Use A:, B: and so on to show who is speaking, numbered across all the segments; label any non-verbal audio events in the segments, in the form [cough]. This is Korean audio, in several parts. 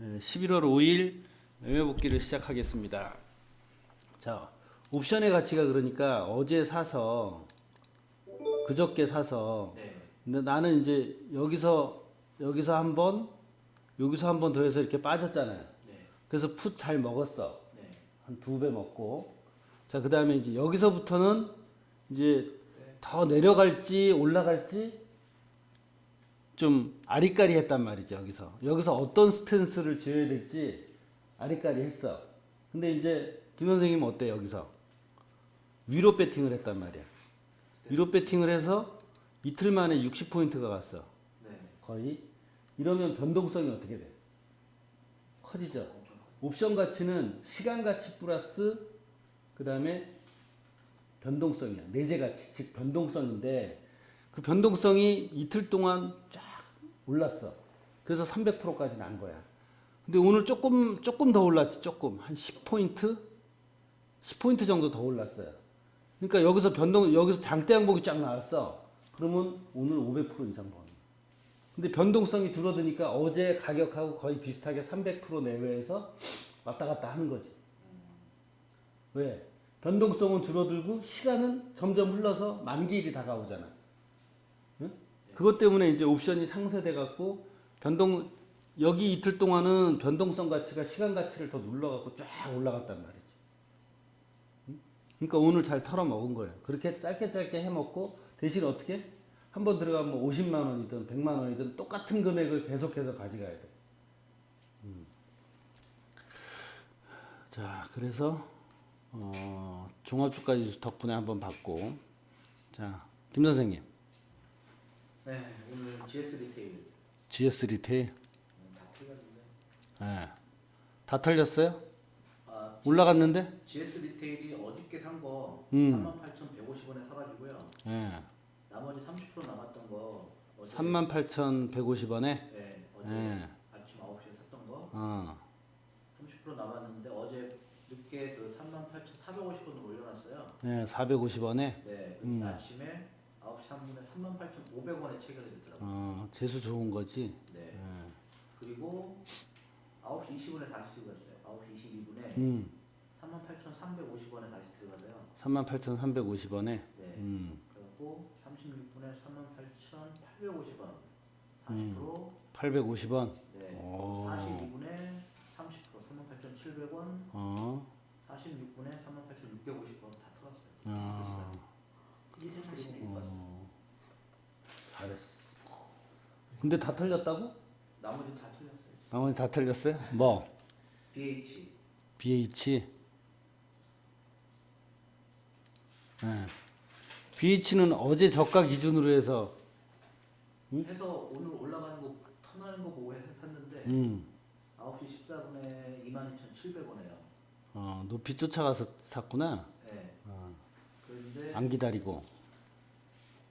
A: 11월 5일 매매 복귀를 시작하겠습니다. 자, 옵션의 가치가 그러니까 어제 사서 그저께 사서
B: 네.
A: 근데 나는 이제 여기서 여기서 한 번 여기서 한 번 더 해서 이렇게 빠졌잖아요.
B: 네.
A: 그래서 풋 잘 먹었어.
B: 네.
A: 한두 배 먹고. 자, 그 다음에 이제 여기서부터는 이제
B: 네.
A: 더 내려갈지 올라갈지 좀 아리까리했단 말이죠. 여기서 여기서 어떤 스탠스를 지어야 될지 아리까리했어. 근데 이제 김 선생님 어때 여기서 위로 배팅을 했단 말이야. 위로 배팅을 해서 이틀 만에 60 포인트가 갔어.
B: 네.
A: 거의 이러면 변동성이 어떻게 돼? 커지죠. 옵션 가치는 시간 가치 플러스 그 다음에 변동성이야. 내재 가치, 즉 변동성인데 그 변동성이 이틀 동안 쫙 올랐어. 그래서 300%까지 난 거야. 근데 오늘 조금 조금 더 올랐지, 조금 한 10포인트, 10포인트 정도 더 올랐어요. 그러니까 여기서 변동, 여기서 장대 양복이 쫙 나왔어. 그러면 오늘 500% 이상 버는. 근데 변동성이 줄어드니까 어제 가격하고 거의 비슷하게 300% 내외에서 왔다 갔다 하는 거지. 왜? 변동성은 줄어들고 시간은 점점 흘러서 만기일이 다가오잖아. 응? 그것 때문에 이제 옵션이 상쇄돼 갖고 변동 여기 이틀 동안은 변동성 가치가 시간 가치를 더 눌러 갖고 쫙 올라갔단 말이지. 응? 그러니까 오늘 잘 털어 먹은 거예요. 그렇게 짧게 짧게 해 먹고 대신 어떻게 한 번 들어가면 50만 원이든 100만 원이든 똑같은 금액을 계속해서 가져가야 돼. 음. 자, 그래서 어, 종합주까지 덕분에 한번 봤고, 자, 김 선생님,
B: 네. 오늘 GS 리테일
A: GS 리테일,
B: 음, 다 틀렸는데.
A: 예, 다 털렸어요?
B: 아,
A: 올라갔는데?
B: GS 리테일이 어저께 산 거
A: 음.
B: 38,150원에 사가지고요.
A: 예,
B: 나머지 30% 남았던 거 어제
A: 38,150원에,
B: 네. 어제
A: 예.
B: 아침 9시에 샀던 거
A: 어,
B: 30% 남았는데 어제 늦게 그 38,450원으로 올려놨어요.
A: 예, 450원에,
B: 네.
A: 음.
B: 아침에 9시 3분에 38,500원에 체결이 되더라고요.
A: 어, 재수 좋은 거지.
B: 네.
A: 예.
B: 그리고 9시 20분에 다시 찍었어요. 9시 22분에
A: 음,
B: 38,350원에 다시 들어가서요.
A: 38,350원에,
B: 네.
A: 음,
B: 그리고 36분에 38,850원. 40%.
A: 음. 850원,
B: 네.
A: 오.
B: 42분에 30% 38,700원.
A: 어,
B: 46분에 38,650원 다 털었어요.
A: 아,
B: 그리고 못 봤어요.
A: 어. 근데 다 털렸다고?
B: 나머지 다 틀렸어요.
A: 나머지 다 털렸어요? 뭐?
B: BH.
A: BH. 네. BH는 어제 저가 기준으로 해서 응?
B: 해서 오늘 올라가는 거 턴하는 거 보고 해서 샀는데
A: 음,
B: 9시 14분에 22,700원이에요.
A: 어, 높이 쫓아가서 샀구나.
B: 네.
A: 어,
B: 그런데
A: 안 기다리고.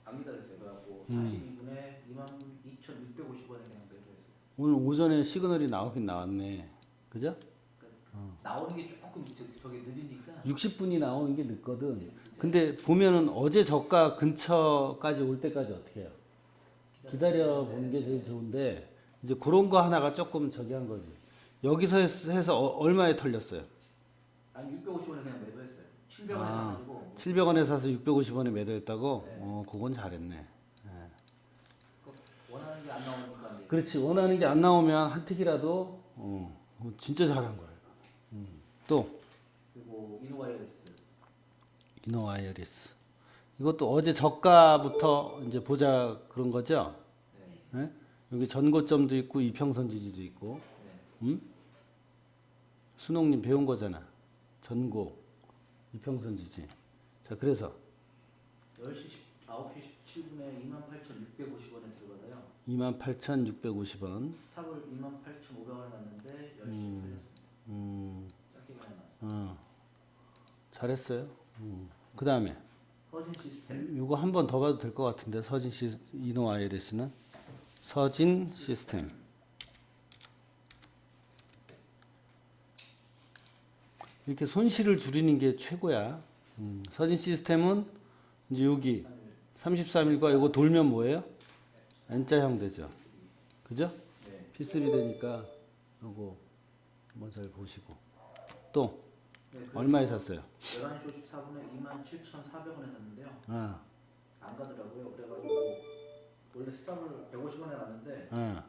B: 안 기다렸어요. 그래갖고
A: 음.
B: 42분에 22,650원에 그냥 매도했어요.
A: 오늘 오전에 시그널이 나오긴 나왔네. 그죠?
B: 그러니까 나오는 게 조금 저, 저기 늦으니까
A: 60분이 나오는 게 늦거든. 근데 보면은 어제 저가 근처까지 올 때까지 어떻게 해요? 기다려 보는 게 제일 좋은데 이제 그런 거 하나가 조금 저기 한 거지. 여기서 해서, 어- 얼마에 털렸어요?
B: 아니 650원에 그냥 매도했어요. 700원에
A: 아,
B: 사가지고
A: 700원에 사서 650원에 매도했다고?
B: 네.
A: 어, 그건 잘했네. 예.
B: 그 원하는 게 안 나오니까 이제
A: 그렇지. 원하는 게 안 나오면 한 틱이라도 어, 어, 진짜 잘한 거예요. 음. 또
B: 그리고 이노와이어스
A: 이노와이어리스. 이것도 어제 저가부터 이제 보자 그런 거죠?
B: 네.
A: 예? 여기 전고점도 있고 이평선 지지도 있고.
B: 네.
A: 음? 순옥님 배운 거잖아. 전고 이평선 지지. 자, 그래서
B: 10시 10, 9시 17분에 28,650원에 들어가서요.
A: 28,650원.
B: 스탑을 28,500원에 놨는데 10시에
A: 음.
B: 털렸습니다.
A: 음,
B: 짧게 놨어요.
A: 어. 잘했어요. 음. 그 다음에
B: 허진 시스템
A: 이거 한 번 더 봐도 될 것 같은데 서진 시 이노 아이리스는 서진 시스템. 이렇게 손실을 줄이는 게 최고야. 음, 서진 시스템은 이제 여기 33일과 이거 돌면 뭐예요? N자형 되죠. 그죠?
B: 네.
A: P3 되니까 요거 한번 잘 보시고 또
B: 네, 그래서
A: 얼마에 샀어요?
B: 11시 54분에 27,400원에 샀는데요.
A: 아,
B: 안 가더라고요. 그래가지고 원래 스탑을 150원에 놨는데
A: 아,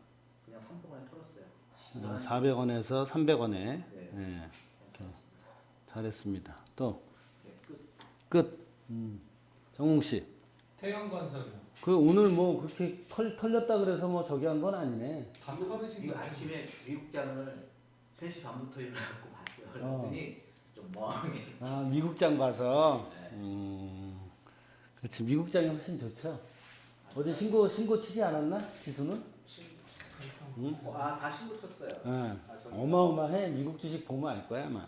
B: 그냥 300원에 털었어요.
A: 400원에서 300원에
B: 네.
A: 예, 이렇게 잘했습니다. 또
B: 네, 끝.
A: 끝. 음. 정웅 씨,
C: 태양건설이요.
A: 그 오늘 뭐 그렇게 털, 털렸다 그래서 뭐 저기 한 건 아니네.
C: 다
B: 미국-
C: 털으신
B: 미국
C: 거
B: 아침에 미국장을 3시 반부터 일어나고 봤어요.
A: 어.
B: 그랬더니 좀 멍해.
A: 아 미국장 봐서.
B: 네.
A: 음, 그렇지 미국장이 훨씬 좋죠. 어제 신고 신고 치지 않았나 지수는? 응?
B: 어, 아, 다 신고 쳤어요.
A: 예.
B: 아, 저기-
A: 어마어마해 미국 주식 보면 알 거야 아마.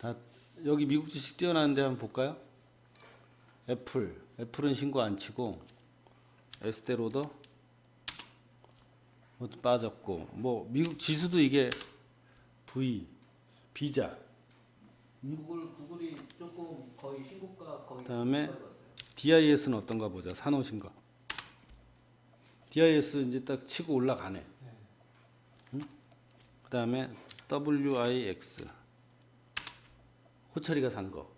A: 다 여기 미국 주식 뛰어나는데 한번 볼까요? 애플 애플은 신고 안 치고 에스테로더 뭐도 빠졌고 뭐 미국 지수도 이게 V 비자
B: 구글 구글이 조금 거의 신고가 거의
A: 그다음에. DIS는 어떤가 보자 사놓으신 거. DIS 이제 딱 치고 올라가네.
C: 네.
A: 그다음에 WIX 호철이가 산 거.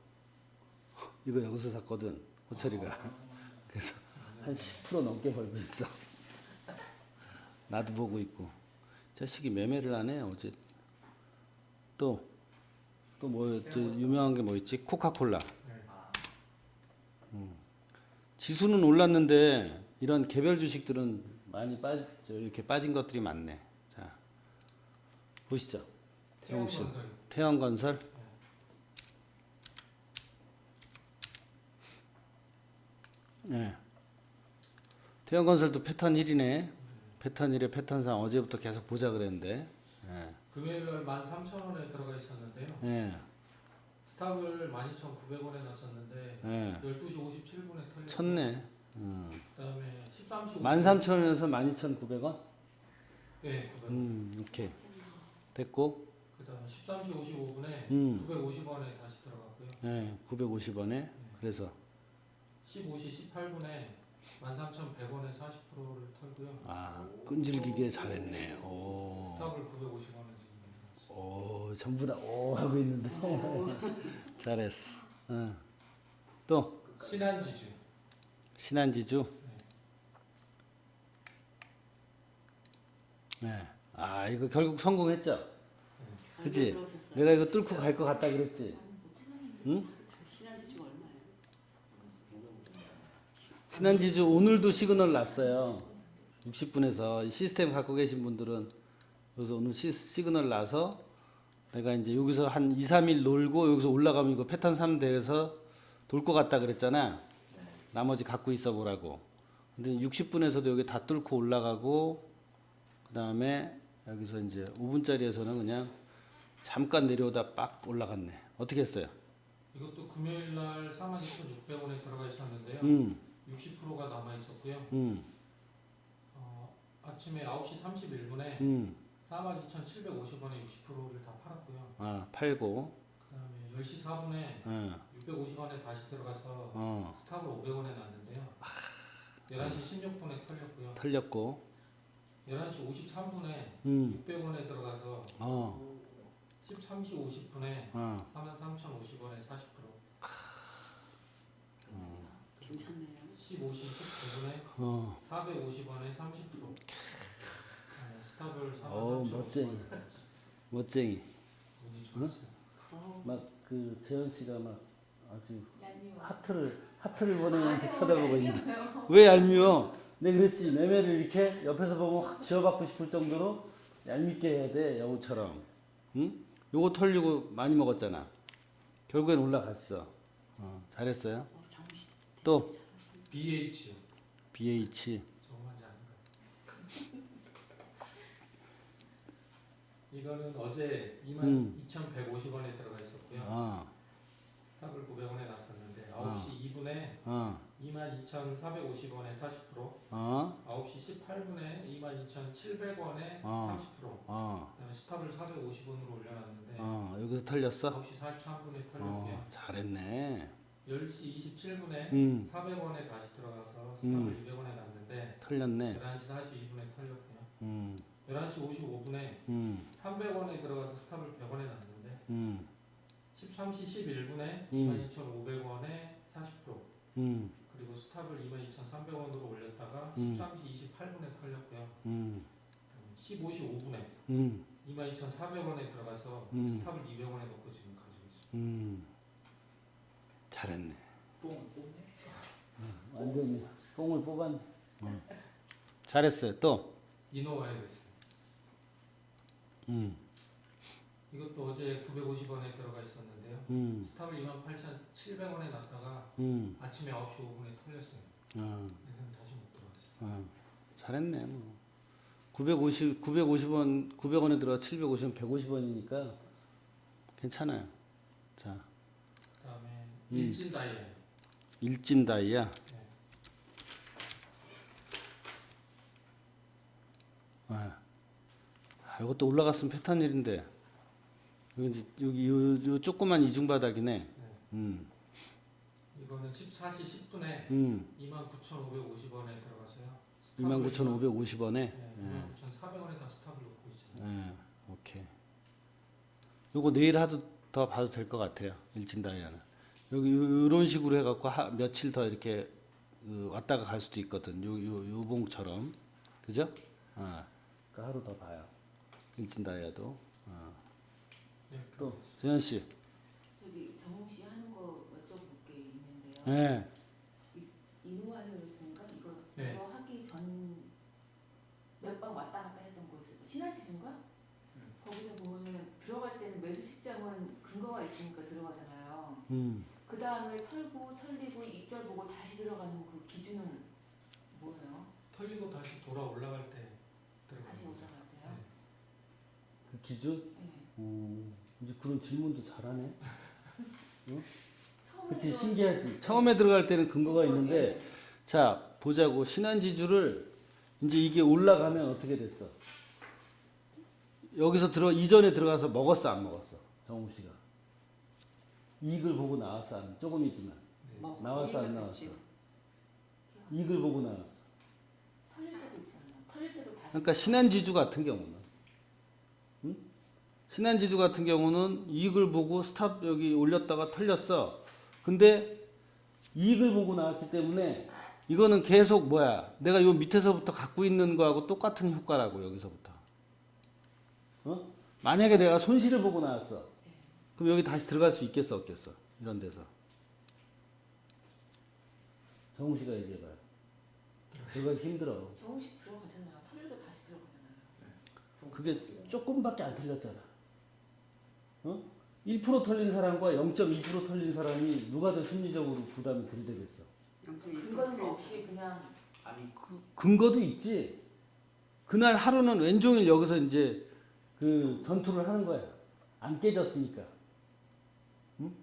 A: 이거 여기서 샀거든. 호철이가. [laughs] 그래서 한 10% 넘게 벌고 있어. 나도 보고 있고. 자식이 매매를 하네 어제. 또 또 뭐 유명한 게 뭐 있지? 코카콜라.
C: 네.
B: 아,
A: 지수는 올랐는데 이런 개별 주식들은 많이 빠지 이렇게 빠진 것들이 많네. 자 보시죠. 태용 씨.
C: 태양건설이요.
A: 태양건설. 네. 태양건설도 패턴 1이네. 패턴 1에 패턴상 어제부터 계속 보자 그랬는데. 네.
C: 금요일 날 13,000원에 들어가 있었는데요.
A: 네.
C: 스탑을 12,900원에 놨었는데
A: 네.
C: 12시 57분에 털렸고
A: 쳤네. 음.
C: 그다음에 13시
A: 13,000원에서 12,900원?
C: 네, 900원.
A: 음, 오케이. 됐고.
C: 그다음에 13시 55분에
A: 음.
C: 950원에 다시 들어갔고요.
A: 네. 950원에. 그래서
C: 15시 18분에 13,100원에 40%를 털고요.
A: 아, 끈질기게 잘했네. 오.
C: 스탑을 950원에 지금.
A: 오, 전부 다 오 하고 있는데. [laughs] 잘했어. 응. 또
C: 신한지주.
A: 신한지주. 네. 아, 이거 결국 성공했죠? 그치? 내가 이거 뚫고 갈 것 같다 그랬지? 응?
D: 신한지주가 얼마예요?
A: 신한지주 오늘도 시그널 났어요. 60분에서 시스템 갖고 계신 분들은 여기서 오늘 시, 시그널 나서 내가 이제 여기서 한 2, 3일 놀고 여기서 올라가면 이거 패턴 3대에서 돌 것 같다 그랬잖아. 나머지 갖고 있어 보라고. 근데 60분에서도 여기 다 뚫고 올라가고 그다음에 여기서 이제 5분짜리에서는 그냥 잠깐 내려오다 빡 올라갔네. 어떻게 했어요?
C: 이것도 금요일 날 42,600원에 들어가 있었는데요.
A: 음.
C: 60%가 남아 있었고요.
A: 음.
C: 어, 아침에 9시 31분에
A: 음.
C: 42,750원에 60%를 다 팔았고요.
A: 아, 팔고.
C: 그다음에 10시 4분에
A: 어.
C: 650원에 다시 들어가서
A: 어.
C: 스탑을 500원에 놨는데요. 11시 16분에 털렸고요.
A: 털렸고.
C: 11시 53분에
A: 음.
C: 600원에 들어가서
A: 어.
C: 13시 50분에
A: 어.
C: 43,050원에 40%,
D: 괜찮네요.
C: 15시 19분에
A: 어.
C: 450원에 30%. 네, 스탑을
A: 어우,
C: 43,050원에
A: 멋쟁이. 멋쟁이.
C: 운이 좋았어요.
D: 어,
A: 막그 재현 씨가 막 아주 하트를 하트를 보내면서
E: 아,
A: 쳐다보고 있는데 왜 얄미워? 내가 그랬지 매매를 이렇게 옆에서 보면 확 쥐어받고 싶을 정도로 얄밉게 해야 돼 여우처럼. 응? 요거 털리고 많이 먹었잖아. 결국엔 올라갔어. 어, 잘했어요.
D: 어,
A: 또.
C: BH. 거. 이거는 어제
A: 음.
C: 22,150원에 들어가 있었고요.
A: 아,
C: 스탑을 900원에 놨었는데
A: 아.
C: 9시 2분에
A: 어,
C: 22,450원에 40%,
A: 어,
C: 9시 18분에 22,700원에
A: 아.
C: 30%,
A: 어,
C: 그다음에 스탑을 450원으로 올려놨는데
A: 어. 여기서 털렸어?
C: 9시 43분에
A: 어,
C: 털렸고요.
A: 잘했네.
C: 10시 27분에
A: 음,
C: 400원에 다시 들어가서 스탑을
A: 음.
C: 200원에 놨는데
A: 털렸네.
C: 11시 42분에 털렸고요.
A: 음,
C: 11시 55분에
A: 음,
C: 300원에 들어가서 스탑을 100원에 놨는데
A: 음,
C: 13시 11분에
A: 음.
C: 22,500원에 40%
A: 음,
C: 그리고 스탑을 22,300원으로 올렸다가
A: 음.
C: 13시 28분에 털렸고요.
A: 음,
C: 15시 5분에
A: 음,
C: 22,400원에 들어가서
A: 음.
C: 스탑을 200원에 놓고 지금 가지고 있습니다.
A: 음. 잘했네.
B: 뽕 뽑네.
A: 완전히 뽕을 뽑았네. 음. 잘했어요. 또.
C: 이노와이러스
A: 음,
C: 이것도 어제 950원에 들어가 있었는데요.
A: 음,
C: 스탑을 28,700원에 놨다가
A: 음.
C: 아침에 9시 5분에 털렸어요.
A: 어,
C: 그래서 다시 못 들어갔어요.
A: 어. 잘했네. 뭐. 950, 950원, 900원에 들어가 750원, 150원이니까 괜찮아요. 자,
C: 음. 일진 다이아
A: 일진 다이아.
C: 네.
A: 아, 아, 이것도 올라갔으면 패턴 일인데. 여기 여기 요, 요 조그만 이중 바닥이네.
C: 네.
A: 음,
C: 이거는 14시 10분에
A: 음,
C: 29,550원에 들어가서요.
A: 29,550원에.
C: 네, 29,400원에 다 스탑을 놓고 있어요.
A: 예, 오케이. 요거 내일 하도 더 봐도 될 것 같아요. 일진 다이아는. 여기 요- 요런 식으로 해갖고 하, 며칠 더 이렇게 그 왔다가 갈 수도 있거든. 요, 요, 요 봉처럼. 그죠? 아, 그러니까 하루 더 봐요. 일진 다이아도. 아.
C: 네,
A: 또, 재현 씨.
D: 저기 정웅 씨 하는 거 여쭤볼 게 있는데요.
A: 예.
D: 이노와이러스인가 이거
C: 네.
D: 이거 하기 전 몇 번 왔다 갔다 했던 거 있었죠. 신한지주인가?
B: 음.
D: 거기서 보면은 들어갈 때는 매수 식장은 근거가 있으니까 들어가잖아요.
A: 음.
D: 그 다음에 털고 털리고 입절 보고 다시 들어가는 그 기준은 뭐예요?
C: 털리고 다시 돌아 올라갈 때
D: 다시
C: 들어가는 거죠.
D: 올라갈 때요?
A: 그 기준?
D: 네.
A: 음, 이제 그런 질문도 잘하네.
D: 처음에
A: 그치,
D: 들어갈
A: 신기하지. 처음에 들어갈 때는 근거가
D: 어,
A: 있는데,
D: 예.
A: 자, 보자고. 신한지주를 이제 이게 올라가면 어떻게 됐어? 여기서 들어, 이전에 들어가서 먹었어, 안 먹었어? 정우 씨가. 이익을 보고 나왔어, 안? 조금이지만.
C: 네.
D: 뭐
A: 나왔어, 안 나왔어? 이익을 보고 나왔어.
D: 털릴 때도 있지 않나? 털릴 때도 다시
A: 그러니까 신한지주 같은 경우는, 응? 신한지주 같은 경우는 이익을 보고 스탑 여기 올렸다가 털렸어. 근데 이익을 보고 나왔기 때문에 이거는 계속 뭐야? 내가 요 밑에서부터 갖고 있는 거하고 똑같은 효과라고 여기서부터. 어? 만약에 내가 손실을 보고 나왔어. 그럼 여기 다시 들어갈 수 있겠어, 없겠어? 이런 데서. 정우 씨가 얘기해봐요. 들어가기 힘들어.
D: 씨 들어가잖아요. 털려도 다시 들어가잖아요.
A: 그게 조금밖에 안 틀렸잖아. 어? 1% 털린 사람과 0.2% 털린 사람이 누가 더 심리적으로 부담이 덜 되겠어?
D: 근거는 없이 그냥
B: 아니
A: 근거도 있지. 그날 하루는 왼종일 여기서 이제 그 전투를 하는 거야. 안 깨졌으니까. 응?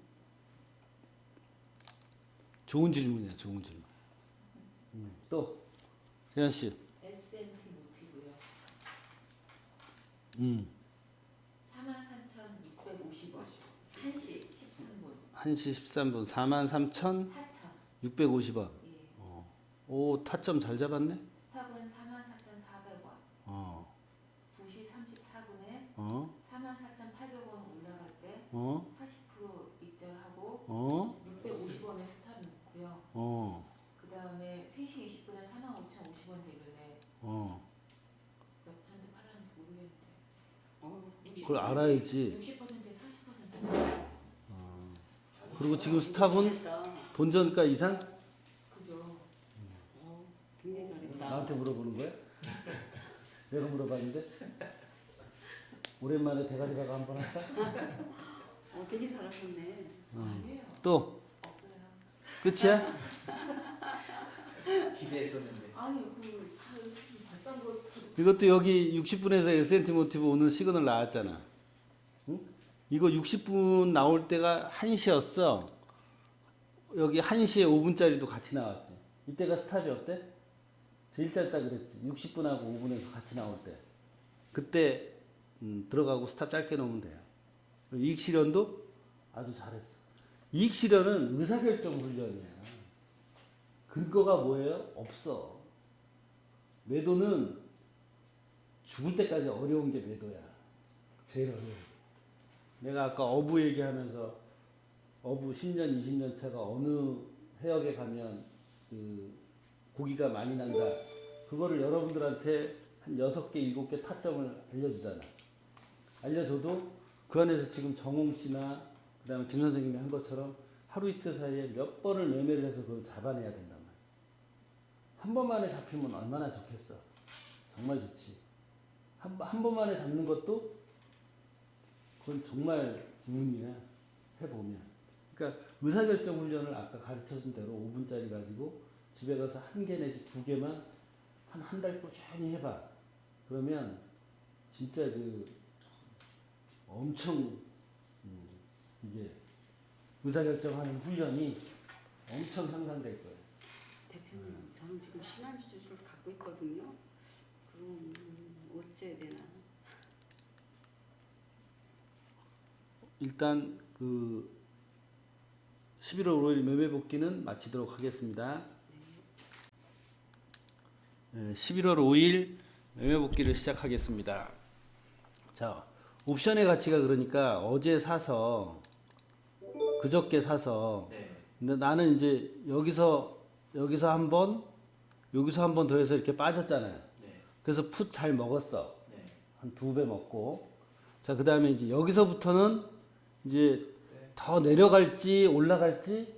A: 좋은 질문이야, 좋은 질문. 음, 또 재현 씨.
D: S&T 모티브요.
A: 음.
D: 43,650원. 1시 13분.
A: 1시 13분 43,650원.
D: 4천. 예.
A: 오, 타점 잘 잡았네.
D: 스탑은 44,400원.
A: 어.
D: 2시 34분에
A: 어.
D: 44,800원 올라갈 때
A: 어.
D: 40% 입절하고
A: 어.
D: 650원에 스탑 놓고요.
A: 어.
D: 그 다음에 3시 20분에 45,050원 되길래
A: 어.
D: 몇 퍼센트 팔았는지 모르겠는데.
A: 그걸 알아야지.
D: 60%에 40%.
A: 그리고 지금 스탑은 본전가 이상?
D: 그죠.
E: 굉장히 잘했다.
A: 나한테 물어보는 거야? [laughs] 내가 물어봤는데? 오랜만에 대가리 가가 한 번 할까?
E: 어, 되게 잘하셨네.
D: 아니에요.
A: 또
D: 없어요.
A: 끝이야?
B: 기대했었는데
D: 아니 그 다 이렇게 봤던 거
A: 이것도 여기 60분에서 S&T 모티브 오늘 시그널 나왔잖아. 응? 이거 60분 나올 때가 1시였어. 여기 1시에 5분짜리도 같이 나왔지. 이때가 스탑이 어때? 제일 짧다 그랬지. 60분하고 5분에서 같이 나올 때. 그때 음, 들어가고 스탑 짧게 놓으면 돼요. 이익 실현도 아주 잘했어. 이익 실현은 의사결정 훈련이야. 근거가 뭐예요? 없어. 매도는 죽을 때까지 어려운 게 매도야. 제일 어려운 게. 내가 아까 어부 얘기하면서 어부 10년, 20년 차가 어느 해역에 가면 그 고기가 많이 난다. 그거를 여러분들한테 한 6개, 7개 타점을 알려주잖아. 알려줘도 그 안에서 지금 정홍 씨나 그 다음에 김 선생님이 한 것처럼 하루 이틀 사이에 몇 번을 매매를 해서 그걸 잡아내야 된단 말이야. 한 번만에 잡히면 얼마나 좋겠어. 정말 좋지. 한, 번- 한 번만에 잡는 것도 그건 정말 운이야. 해보면. 그러니까 의사결정 훈련을 아까 가르쳐준 대로 5분짜리 가지고 집에 가서 한 개 내지 두 개만 한 한 달 꾸준히 해봐. 그러면 진짜 그 엄청 음, 이게 의사결정하는 훈련이 엄청 향상될 거예요.
E: 대표님, 저는 지금 신한 지주를 갖고 있거든요. 그럼 어찌해야 되나?
A: 일단 그 11월 5일 매매 복귀는 마치도록 하겠습니다. 네, 11월 5일 매매 복귀를 시작하겠습니다. 자, 옵션의 가치가 그러니까 어제 사서 그저께 사서
B: 네.
A: 근데 나는 이제 여기서 여기서 한 번 여기서 한 번 더 해서 이렇게 빠졌잖아요.
B: 네.
A: 그래서 풋 잘 먹었어.
B: 네.
A: 한두 배 먹고 자 그 다음에 이제 여기서부터는 이제 더 내려갈지 올라갈지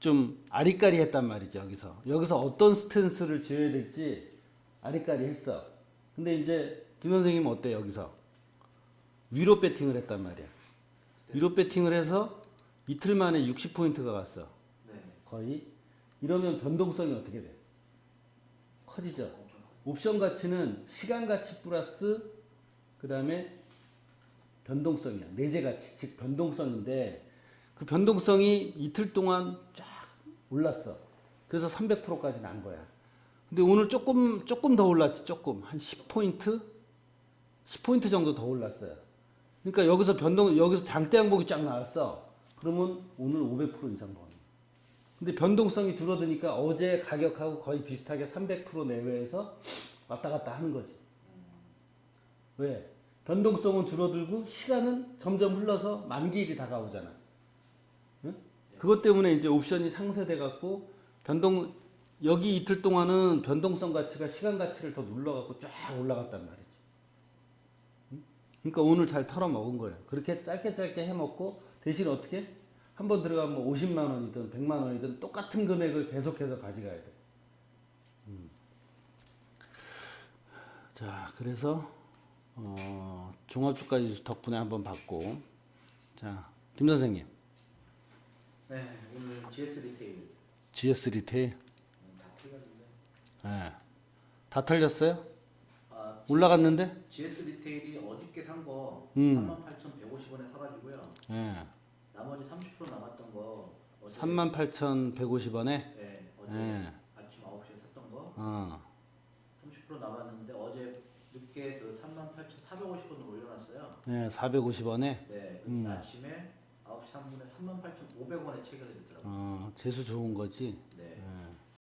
A: 좀 아리까리 했단 말이죠 여기서 여기서 어떤 스탠스를 지어야 될지 아리까리 했어 근데 이제 김 선생님은 어때 여기서 위로 배팅을 했단 말이야 위로 배팅을 해서 이틀 만에 60포인트가 갔어
B: 네.
A: 거의 이러면 변동성이 어떻게 돼 커지죠. 옵션 가치는 시간 가치 플러스 그 다음에 변동성이야. 내재 가치, 즉 변동성인데 그 변동성이 이틀 동안 쫙 올랐어. 그래서 300%까지 난 거야. 근데 오늘 조금 조금 더 올랐지. 조금 한 10포인트, 10포인트 정도 더 올랐어요. 그러니까 여기서 변동 여기서 장대 양복이 쫙 나왔어. 그러면 오늘 500% 이상 버는. 근데 변동성이 줄어드니까 어제 가격하고 거의 비슷하게 300% 내외에서 왔다 갔다 하는 거지. 왜? 변동성은 줄어들고 시간은 점점 흘러서 만기일이 다가오잖아. 응? 그것 때문에 이제 옵션이 상쇄돼 갖고 변동 여기 이틀 동안은 변동성 가치가 시간 가치를 더 눌러 갖고 쫙 올라갔단 말이지. 응? 그러니까 오늘 잘 털어 먹은 거예요. 그렇게 짧게 짧게 해 먹고 대신 어떻게 한 번 들어가면 50만 원이든 100만 원이든 똑같은 금액을 계속해서 가져가야 돼. 음. 자, 그래서 어, 종합주가지수 덕분에 한번 봤고, 자, 김 선생님,
B: 네. 오늘 GS 리테일
A: GS 리테일,
B: 음, 다 틀렸는데.
A: 예, 다?
B: 아,
A: 올라갔는데?
B: GS 리테일이 어저께 산 거
A: 음.
B: 38,150원에 사가지고요.
A: 예,
B: 나머지 30% 남았던 거 어제
A: 38,150원에,
B: 네, 어제
A: 예,
B: 아침 9시에 샀던 거
A: 어,
B: 30% 남았는데 어제 늦게 그 38,450원으로 올려놨어요.
A: 예, 450원에,
B: 네,
A: 음.
B: 아침에 9시 3분에 38,500원에 체결이 됐더라고요.
A: 어, 재수 좋은 거지.
B: 네.